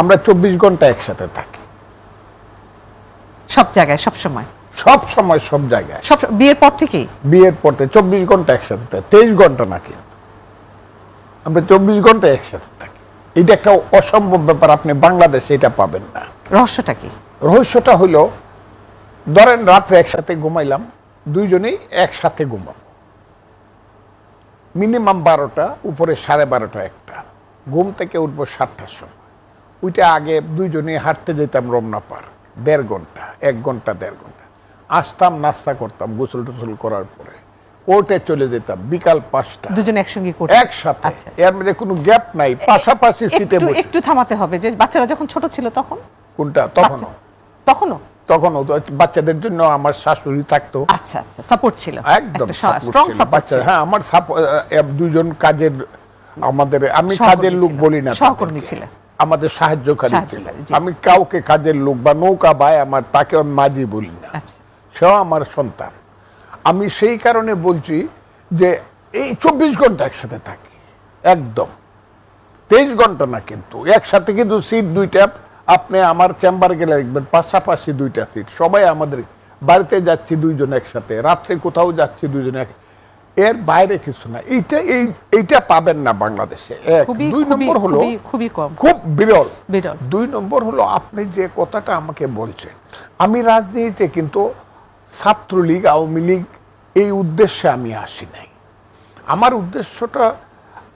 আমরা চব্বিশ ঘণ্টা একসাথে থাকি। সব জায়গায় সব সময়? সব সময় সব জায়গায়। সব বিয়ের পর থেকেই? বিয়ের পরতে চব্বিশ ঘণ্টা একসাথে থাকি। তেইশ ঘণ্টা না কিন্তু। আমরা চব্বিশ ঘণ্টা একসাথে থাকি। এটা একটা অসম্ভব ব্যাপার আপনি বাংলাদেশে এটা পাবেন না। রহস্যটা কি? রহস্যটা হলো ধরেন রাত্রে একসাথে ঘুমাইলাম দুইজনেই একসাথে ঘুমাম মিনিমাম বারোটা উপরে সাড়ে বারোটা একটা। ঘুম থেকে উঠবো সাতটার সময়। ওইটা আগে দুইজনে হাঁটতে যেতাম রমনা পার্ক দেড় ঘণ্টা এক ঘণ্টা দেড় ঘণ্টা। আসতাম নাস্তা করতাম গোসল টোসল করার পরে। কোর্টে চলে যেতাম বিকাল পাঁচটা। দুজন একসঙ্গে একসাথে। আচ্ছা। এর মধ্যে কোনো গ্যাপ নাই পাশাপাশি সিটে বসে। একটু থামাতে হবে যে বাচ্চারা যখন ছোট ছিল তখন? কোনটা? তখনও। তখনও? তখনও তো বাচ্চাদের জন্য আমার শাশুড়ি থাকতো। আচ্ছা আচ্ছা সাপোর্ট ছিল। একদম স্ট্রং। সাপোর্ট হ্যাঁ আমার দুজন কাজের আমাদের আমি কাজের লোক বলি না সহকর্মী তাদেরকে। আমাদের সাহায্যকারী ছিল আমি কাউকে কাজের লোক বা নৌকা ভাই আমার তাকে আমি মাঝি বলি না। আচ্ছা। সেও আমার সন্তান। আমি সেই কারণে বলছি যে এই চব্বিশ ঘণ্টা একসাথে থাকি। একদম। তেইশ ঘণ্টা না কিন্তু। একসাথে কিন্তু সিট দুইটা আপনি আমার চেম্বার গেলে দেখবেন পাশাপাশি দুইটা সিট। সবাই আমাদের বাড়িতে যাচ্ছি দুইজন একসাথে রাত্রে কোথাও যাচ্ছি দুইজন এক এর বাইরে কিছু না। এইটা এই এইটা পাবেন না বাংলাদেশে। এক দুই নম্বর হলো খুবই কম। খুব বিরল। বিরল। দুই নম্বর হলো আপনি যে কথাটা আমাকে বলছেন আমি রাজনীতিতে কিন্তু ছাত্রলীগ আওয়ামী লীগ এই উদ্দেশ্যে আমি আসি নাই। আমার উদ্দেশ্যটা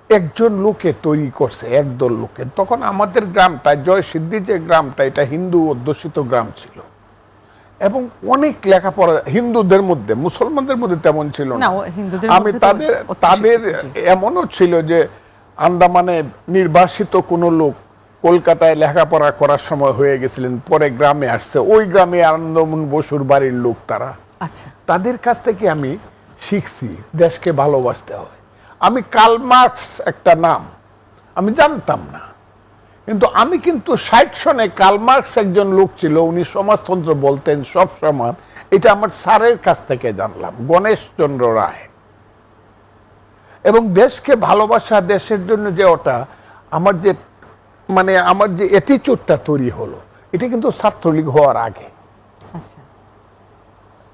একজন লোকে তৈরি করছে একদল লোকে। তখন আমাদের গ্রামটা জয়সিদ্ধি যে গ্রামটা এটা হিন্দু অধ্যুষিত গ্রাম ছিল। এবং অনেক লেখাপড়া হিন্দুদের মধ্যে মুসলমানদের মধ্যে তেমন ছিল না, আমি তাদের তাদের এমনও ছিল যে আন্দামানে নির্বাসিত কোনো লোক কলকাতায় লেখাপড়া করার সময় হয়ে গেছিলেন পরে গ্রামে আসছে। ওই গ্রামে আনন্দমন বসুর বাড়ির লোক তারা। আচ্ছা। তাদের কাছ থেকে আমি শিখছি দেশকে ভালোবাসতে হয়। আমি কার্ল মার্কস একটা নাম আমি জানতাম না। কিন্তু আমি কিন্তু ষাট সনে কার্ল মার্কস একজন লোক ছিল উনি সমাজতন্ত্র বলতেন সব সমান এটা আমার স্যারের কাছ থেকে জানলাম গণেশচন্দ্র রায়। এবং দেশকে ভালোবাসা দেশের জন্য যে ওটা আমার যে মানে আমার যে অ্যাটিচিউডটা তৈরি হলো এটা কিন্তু ছাত্রলীগ হওয়ার আগে। আচ্ছা।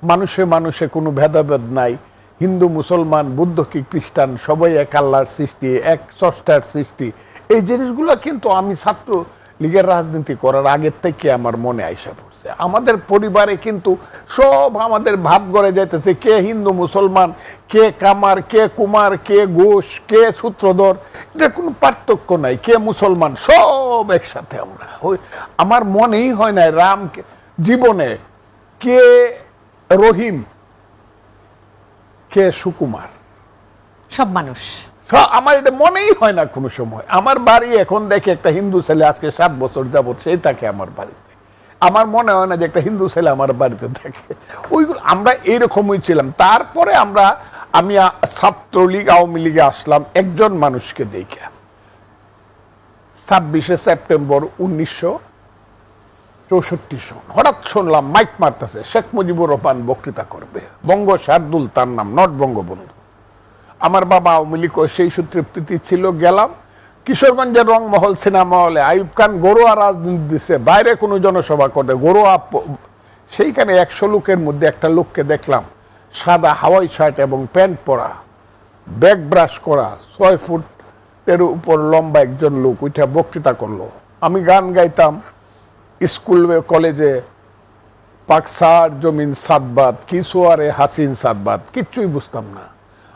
মানুষে মানুষে কোনো ভেদাভেদ নাই হিন্দু মুসলমান বুদ্ধ কি খ্রিস্টান সবাই এক আল্লাহর সৃষ্টি এক স্রষ্টার সৃষ্টি। এই জিনিসগুলো কিন্তু আমি ছাত্র লীগের রাজনীতি করার আগের থেকে আমার মনে আইসা পড়ছে। আমাদের পরিবারে কিন্তু সব আমাদের ভাব গড়ে যাইতেছে, কে হিন্দু, মুসলমান, কে কামার, কে কুমার, কে ঘোষ, কে সূত্রধর, এটা কোনো পার্থক্য নাই, কে মুসলমান, সব একসাথে আমরা। আমার মনেই হয় না রাম জীবনে কে রহিম, কে সুকুমার। সব মানুষ। আমার এটা মনেই হয় না কোনো সময়। আমার বাড়ি এখন দেখে একটা হিন্দু ছেলে আজকে সাত বছর যাবত সেই থাকে আমার বাড়িতে। আমার মনে হয় না যে একটা হিন্দু ছেলে আমার বাড়িতে থাকে। ওইগুলো আমরা এইরকমই ছিলাম। তারপরে আমরা, আমি ছাত্রলীগ, আওয়ামী লীগে আসলাম একজন মানুষকে দেখে। ছাব্বিশে সেপ্টেম্বর উনিশশো চৌষট্টি সন। হঠাৎ শুনলাম মাইক মারতেছে, শেখ মুজিবুর রহমান বক্তৃতা করবে। বঙ্গ শার্দুল তার নাম, নট বঙ্গবন্ধু। আমার বাবা আওয়ামী লীগ সেই সূত্রে প্রীতি ছিল, গেলাম। কিশোরগঞ্জের রংমহল সিনেমা হলে আইব খান গরুয়া রাজনীতি দিছে, বাইরে কোনো জনসভা করে গরুয়া সেইখানে একশো লোকের মধ্যে একটা লোককে দেখলাম, সাদা হাওয়াই শার্ট এবং প্যান্ট পরা, ব্যাগ ব্রাশ করা, ছয় ফুটের উপর লম্বা একজন লোক ওইটা বক্তৃতা করল। আমি গান গাইতাম, স্কুল কলেজে পাকসার জমিন সাতবাদ কিশোয়ারে হাসিন সাতবাদ কিচ্ছুই বুঝতাম না।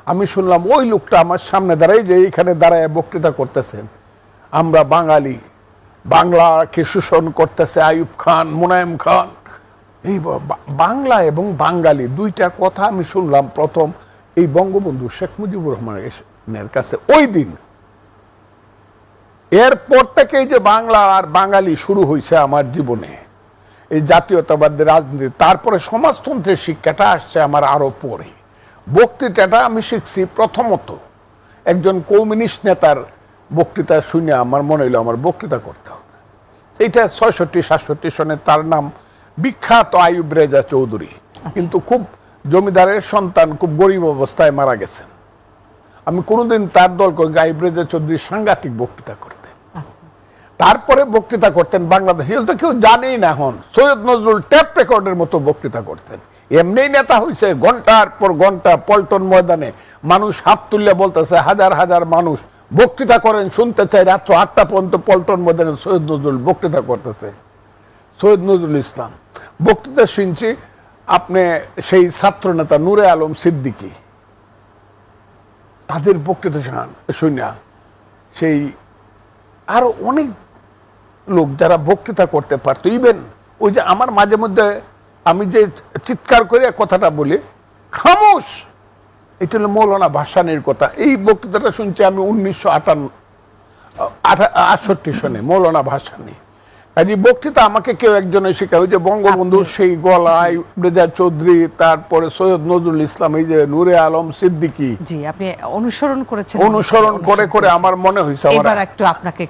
আমি শুনলাম ওই লোকটা আমার সামনে দাঁড়াই যে এইখানে দাঁড়ায় বক্তৃতা করতেছেন আমরা বাঙালি, বাংলাকে শোষণ করতেছে আইয়ুব খান, মুনায়েম খান। এই বাংলা এবং বাঙালি দুইটা কথা আমি শুনলাম প্রথম। এই বঙ্গবন্ধু শেখ মুজিবুর রহমানের কাছে ওই দিন। এরপর থেকেই যে বাংলা আর বাঙালি শুরু হয়েছে আমার জীবনে। এই জাতীয়তাবাদের রাজনীতি, তারপরে সমাজতন্ত্রের শিক্ষাটা আসছে আমার আরও পরে। বক্তৃতাটা আমি শিখছি প্রথমত। একজন কমিউনিস্ট নেতার বক্তৃতা শুনে আমার মনে হইল আমার বক্তৃতা করতে হবে। এইটা ছয়ষট্টি সাতষট্টি সনে তার নাম বিখ্যাত আয়ুব রেজা চৌধুরী। কিন্তু খুব জমিদারের সন্তান খুব গরিব অবস্থায় মারা গেছেন। আমি কোনোদিন তার দল করে আয়ুব রেজা চৌধুরী সাংঘাতিক বক্তৃতা করতে। আচ্ছা। তারপরে বক্তৃতা করতেন বাংলাদেশে তো কেউ জানেই না এখন। সৈয়দ নজরুল ট্যাপ রেকর্ডের মতো বক্তৃতা করতেন। এমনি নেতা হয়েছে ঘণ্টার পর ঘণ্টা পল্টন ময়দানে মানুষ হাত তুললে বলতেছে, হাজার হাজার মানুষ বক্তৃতা করেন, শুনতে চাই, রাত্র আটটা পর্যন্ত পল্টন ময়দানে সৈয়দ নজরুল বক্তৃতা করতেছে। সৈয়দ নজরুল ইসলাম, বক্তৃতা শুনছি, আপনি সেই ছাত্র নেতা নূরে আলম সিদ্দিকী, তাদের বক্তৃতা শুনান শুনা সেই আরও অনেক লোক যারা বক্তৃতা করতে পারতো ইভেন ওই যে আমার মাঝে মধ্যে আমি যে চিৎকার করে কথাটা বলি খামোশ! এটা হলো মৌলানা ভাসানির কথা। এই বক্তৃতাটা শুনছি আমি উনিশশো আটান্ন আটষট্টি সনে মৌলানা ভাসানি। কাজী বক্তৃতা আমাকে কেউ একজনে শেখা ওই যে বঙ্গবন্ধু সেই গলায় রেজা চৌধুরী তারপরে সৈয়দ নজরুল ইসলাম এই যে নূরে আলম সিদ্দিকী। জি আপনি অনুসরণ করেছেন। অনুসরণ করে করে আমার মনে হয়েছে এবার একটু আপনাকে